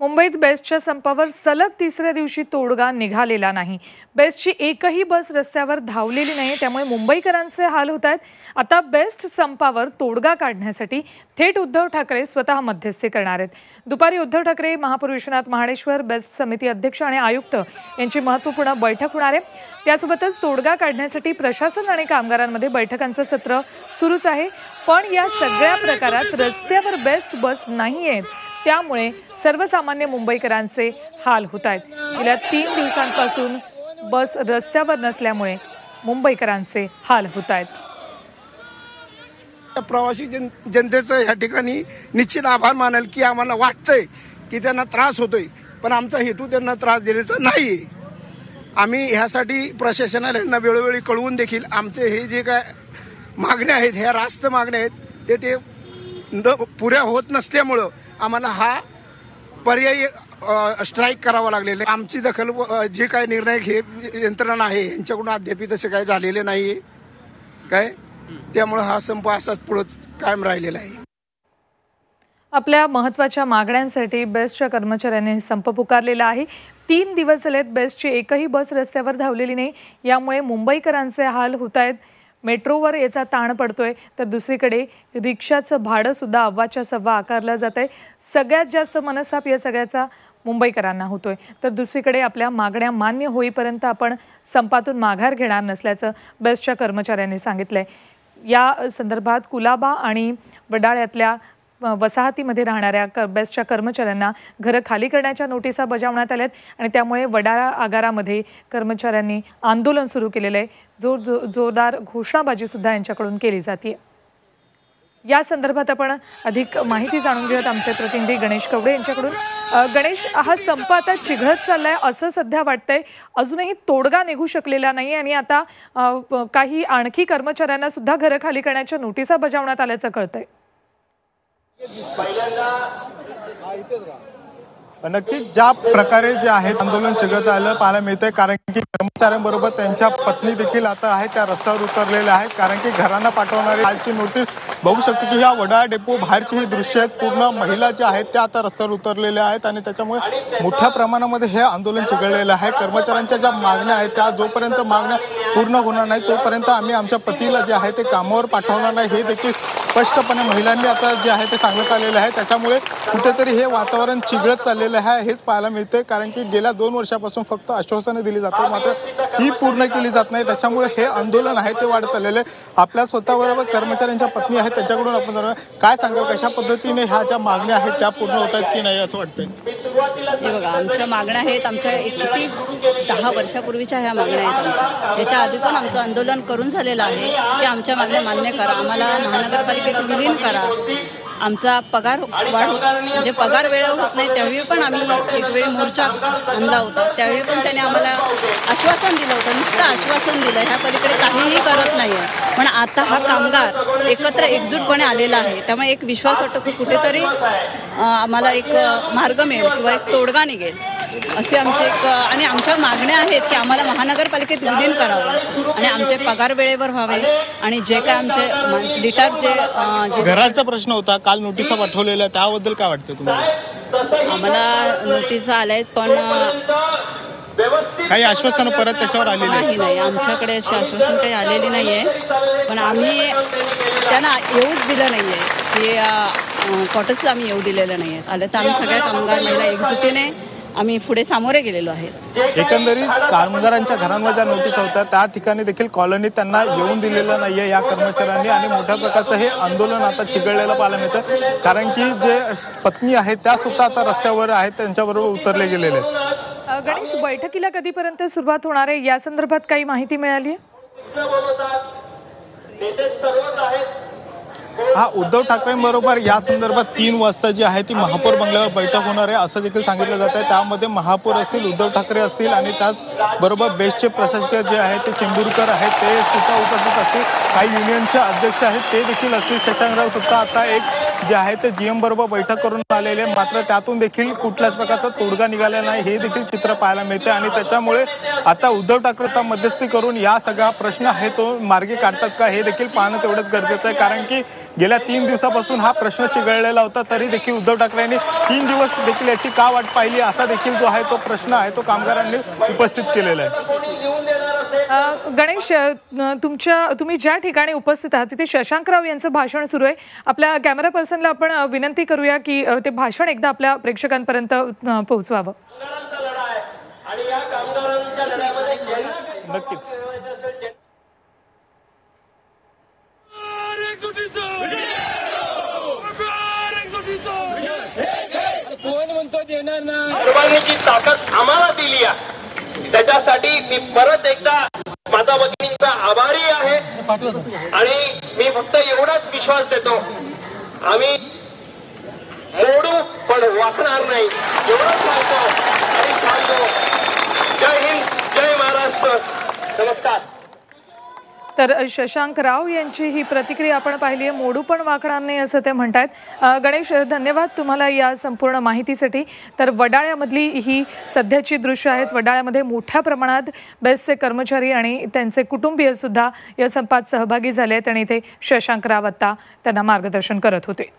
मुंबईत बेस्टच्या संपावर सलग तिसऱ्या दिवशी तोडगा निघालेला नाही. बेस्टची एकही बस रस्त्यावर धावलेली नाही त्यामुळे मुंबईकरांचे हाल होत आहेत. आता बेस्ट संपावर तोडगा काढण्यासाठी थेट उद्धव ठाकरे स्वतः मध्यस्थी करणार आहेत. दुपारी उद्धव ठाकरे महापौर विश्वनाथ महाडेश्वर बेस्ट समिती अध्यक्ष आणि आयुक्त यांची महत्त्वपूर्ण बैठक होणार आहे. त्यासोबतच तोडगा काढण्यासाठी प्रशासन आणि कामगारांमध्ये बैठकांचं सत्र सुरूच आहे. पण या सगळ्या प्रकारात रस्त्यावर बेस्ट बस नाही आहेत त्यामुळे सर्वसामान्य मुंबईकरांचे हाल होत आहेत. गेल्या तीन दिवसांपासून बस रस्त्यावर नसल्यामुळे मुंबईकरांचे हाल होत आहेत. प्रवासी जन जनतेचं ह्या ठिकाणी निश्चित आभार मानेल की आम्हाला वाटतंय की त्यांना त्रास होतोय पण आमचा हेतू त्यांना त्रास देण्याचा नाही आहे आम्ही ह्यासाठी प्रशासनाला यांना वेळोवेळी कळवून देखील आमचे हे जे काय मागण्या आहेत ह्या रास्त मागण्या आहेत ते ते न पुऱ्या होत नसल्यामुळं आम्हाला हा पर्यायी स्ट्राईक करावा लागलेला आहे. आमची दखल जे काय निर्णय घे यंत्रणा आहे यांच्याकडून अद्याप तसे काय झालेले नाही आहे काय? त्यामुळं हा संप असाच पुढंच कायम राहिलेला आहे. आपल्या महत्त्वाच्या मागण्यांसाठी बेस्टच्या कर्मचाऱ्यांनी संप पुकारलेला आहे. तीन दिवस झालेत बेस्टची एकही बस रस्त्यावर धावलेली नाही. यामुळे मुंबईकरांचे हाल होत आहेत. मेट्रोवर याचा ताण पडतोय. तर दुसरीकडे रिक्षाचं भाडंसुद्धा अव्वाच्या सव्वा आकारलं जात आहे सगळ्यात जास्त मनस्ताप या सगळ्याचा मुंबईकरांना होतोय. तर दुसरीकडे आपल्या मागण्या मान्य होईपर्यंत आपण संपातून माघार घेणार नसल्याचं बेस्टच्या कर्मचाऱ्यांनी सांगितलं आहे या संदर्भात कुलाबा आणि वडाळ्यातल्या वसाहतीमध्ये राहणाऱ्या क बेस्टच्या कर्मचाऱ्यांना घरं खाली करण्याच्या नोटिसा बजावण्यात आल्यात आणि त्यामुळे वडाळा आगारामध्ये कर्मचाऱ्यांनी आंदोलन सुरू केलेलं आहे. जोर जो- जोरदार घोषणाबाजीसुद्धा यांच्याकडून केली जाते या संदर्भात आपण अधिक माहिती जाणून घेऊयात आमचे प्रतिनिधी गणेश कवडे यांच्याकडून. गणेश हा संप आता चिघळत चालला आहे असं सध्या वाटतंय. अजूनही तोडगा निघू शकलेला नाही आणि आता काही आणखी कर्मचाऱ्यांना सुद्धा घरं खाली करण्याच्या नोटिसा बजावण्यात आल्याचं कळतंय. नक्कीच ज्या प्रकारे जे आहे आंदोलन चिघळत आलं पाहायला मिळतंय कारण की कर्मचाऱ्यांबरोबर त्यांच्या पत्नी देखील आता आहे त्या रस्त्यावर उतरलेल्या आहेत कारण की घरांना पाठवणारी कालची नोटीस बघू शकतो की ह्या वडाळा डेपो बाहेरची ही दृश्य आहेत पूर्ण महिला ज्या आहेत त्या आता रस्त्यावर उतरलेल्या आहेत आणि त्याच्यामुळे मोठ्या प्रमाणामध्ये हे आंदोलन चिघळलेलं आहे. कर्मचाऱ्यांच्या ज्या मागण्या आहेत त्या जोपर्यंत मागण्या पूर्ण होणार नाही तोपर्यंत आम्ही आमच्या पतीला जे आहे ते कामावर पाठवणार नाही. हे देखील स्पष्टपणे महिलांनी आता जे आहे ते सांगण्यात आलेलं आहे. त्याच्यामुळे कुठेतरी हे वातावरण चिघळत चाललेलं आहे हेच पाहायला मिळते कारण की गेल्या दोन वर्षापासून फक्त आश्वासनं दिली जातात मात्र ती पूर्ण केली जात नाही. त्याच्यामुळे हे आंदोलन आहे ते वाढत चाललेलं आहे. आपल्या स्वतःबरोबर कर्मचाऱ्यांच्या पत्नी आहेत त्यांच्याकडून आपण जर काय सांगाल कशा पद्धतीने ह्या ज्या मागण्या आहेत त्या पूर्ण होत आहेत की नाही असं वाटतंय? हे बघा आमच्या मागण्या आहेत आमच्या एक किती दहा वर्षापूर्वीच्या ह्या मागण्या आहेत आमच्या. याच्या आधी पण आमचं आंदोलन करून झालेलं आहे. की आमच्या मागण्या मान्य करा. आम्हाला महानगरपालिकेत विलीन करा. आमचा पगार वाढ होत म्हणजे पगार वेळेवर होत नाही त्यावेळी पण आम्ही एक वेळी मोर्चा आणला होता. त्यावेळी पण त्याने आम्हाला आश्वासन दिलं होतं नुसतं आश्वासन दिलं. ह्या पलीकडे काहीही करत नाही आहे पण आता हा कामगार एकत्र एकजूटपणे आलेला आहे. त्यामुळे एक विश्वास वाटतो की कुठेतरी आम्हाला एक मार्ग मिळेल किंवा एक तोडगा निघेल. असे आमचे एक आणि आमच्या मागण्या आहेत की आम्हाला महानगरपालिकेत विलीन करावं आणि आमचे पगार वेळेवर व्हावे आणि जे काय आमचे लिटर जे घराचा प्रश्न होता काल नोटिसा पाठवलेल्या त्याबद्दल काय वाटतं तुम्हाला? आम्हाला नोटीस आल्या आहेत पण काही आश्वासनं परत त्याच्यावर आलेली आहेत? नाही नाही. आमच्याकडे अशी आश्वासन काही आलेली नाही आहे पण आम्ही त्यांना येऊच दिलं नाही आहे की क्वार्टर्सला आम्ही येऊ दिलेलं नाही आहे आलं तर आम्ही सगळ्या कामगार महिला एकजुटीने आम्ही पुढे सामोरे गेलेलो आहे. एकंदरीत कामगारांच्या घरांवर ज्या नोटीस होत्या त्या ठिकाणी देखील कॉलनीत त्यांना येऊन दिलेलं नाहीये या कर्मचाऱ्यांनी आणि मोठ्या प्रकारचं हे आंदोलन आता चिघळलेलं पाहायला मिळतं कारण की जे पत्नी आहेत त्या सुद्धा आता रस्त्यावर आहेत त्यांच्याबरोबर उतरले गेलेले आहेत. गणेश बैठकीला कधीपर्यंत सुरुवात होणार आहे? या संदर्भात काही माहिती मिळाली आहे हा उद्धव ठाकरेंबरोबर या संदर्भात तीन वाजता जी आहे ती महापौर बंगल्यावर बैठक होणार आहे असं देखील सांगितलं जात आहे. त्यामध्ये महापौर असतील उद्धव ठाकरे असतील आणि त्याचबरोबर बेस्टचे प्रशासकीय जे आहेत ते चेंबूरकर आहेत ते सुद्धा उपस्थित असतील. काही युनियनचे अध्यक्ष आहेत ते देखील असतील. शशांकराव सुद्धा आता एक जे आहे ते जी एम बरोबर बैठक करून आलेले आहे. मात्र त्यातून देखील कुठल्याच प्रकारचा तोडगा निघाला नाही. हे देखील चित्र पाहायला मिळते आणि त्याच्यामुळे आता उद्धव ठाकरे मध्यस्थी करून या सगळा प्रश्न आहे तो मार्गी काढतात का हे देखील पाहणं तेवढंच गरजेचं आहे. कारण की गेल्या तीन दिवसापासून हा प्रश्न चिघळलेला होता तरी देखील उद्धव ठाकरेंनी तीन दिवस देखील याची का वाट पाहिली असा देखील जो आहे तो प्रश्न आहे तो कामगारांनी उपस्थित केलेला आहे. गणेश तुमच्या तुम्ही ज्या ठिकाणी उपस्थित आहात तिथे शशांकराव यांचं भाषण सुरू आहे. आपल्या कॅमेरा पर्सनला आपण विनंती करूया की ते भाषण एकदा आपल्या प्रेक्षकांपर्यंत पोहोचवावं. नक्कीच. कोण म्हणतो देणार ना? ताकद आम्हाला दिली आहे. त्याच्यासाठी मी परत एकदा माता भगिनींचा आभारी आहे. आणि मी फक्त एवढाच विश्वास देतो आम्ही मोडू पण वाकणार नाही. एवढंच सांगतो आणि सांगतो जय हिंद जय महाराष्ट्र. नमस्कार. तर शशांक राव यांची ही प्रतिक्रिया आपण पाहिली आहे. मोडू पण वाकणार नाही असं ते म्हणत आहेत गणेश धन्यवाद तुम्हाला या संपूर्ण माहितीसाठी. तर वडाळ्यामधली ही सध्याची दृश्य आहेत. वडाळ्यामध्ये मोठ्या प्रमाणात बेस्टचे कर्मचारी आणि त्यांचे कुटुंबीय सुद्धा या संपात सहभागी झाले आहेत आणि ते शशांक राव आत्ता त्यांना मार्गदर्शन करत होते.